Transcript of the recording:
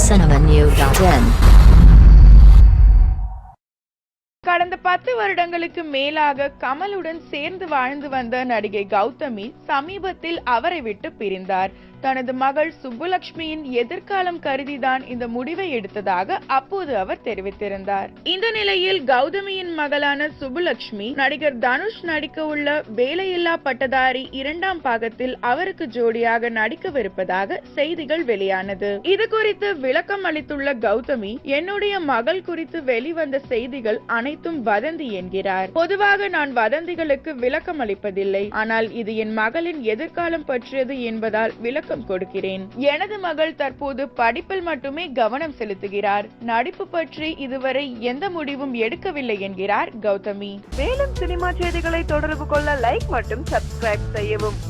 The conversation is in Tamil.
cinnamonnew.in. கடந்த பத்து வருடங்களுக்கு மேலாக கமலுடன் சேர்ந்து வாழ்ந்து வந்த நடிகை கௌதமி சமீபத்தில் அவரை விட்டு பிரிந்தார். தனது மகள் சுப்புலட்சுமியின் எதிர்காலம் கருதிதான் இந்த முடிவை எடுத்ததாக அப்போது அவர் தெரிவித்திருந்தார். இந்த நிலையில் கௌதமியின் மகளான சுப்புலட்சுமி நடிகர் தனுஷ் நடிக்க உள்ள வேலையில்லா பட்டதாரி இரண்டாம் பாகத்தில் அவருக்கு ஜோடியாக நடிக்கவிருப்பதாக செய்திகள் வெளியானது. இது குறித்து விளக்கம் அளித்துள்ள கௌதமி என்னுடைய மகள் குறித்து வெளிவந்த செய்திகள் அனை அனைத்தும் வதந்தி என்கிறார். பொதுவாக நான் வதந்திகளுக்கு விளக்கம் அளிப்பதில்லை. ஆனால் இது என் மகளின் எதிர்காலம் பற்றியது என்பதால் விளக்கம் கொடுக்கிறேன். எனது மகள் தற்போது படிப்பில் மட்டுமே கவனம் செலுத்துகிறார். நடிப்பு பற்றி இதுவரை எந்த முடிவும் எடுக்கவில்லை என்கிறார் கௌதமி. மேலும் சினிமா செய்திகளை தொடர்பு கொள்ள லைக் மற்றும் சப்ஸ்கிரைப் செய்யவும்.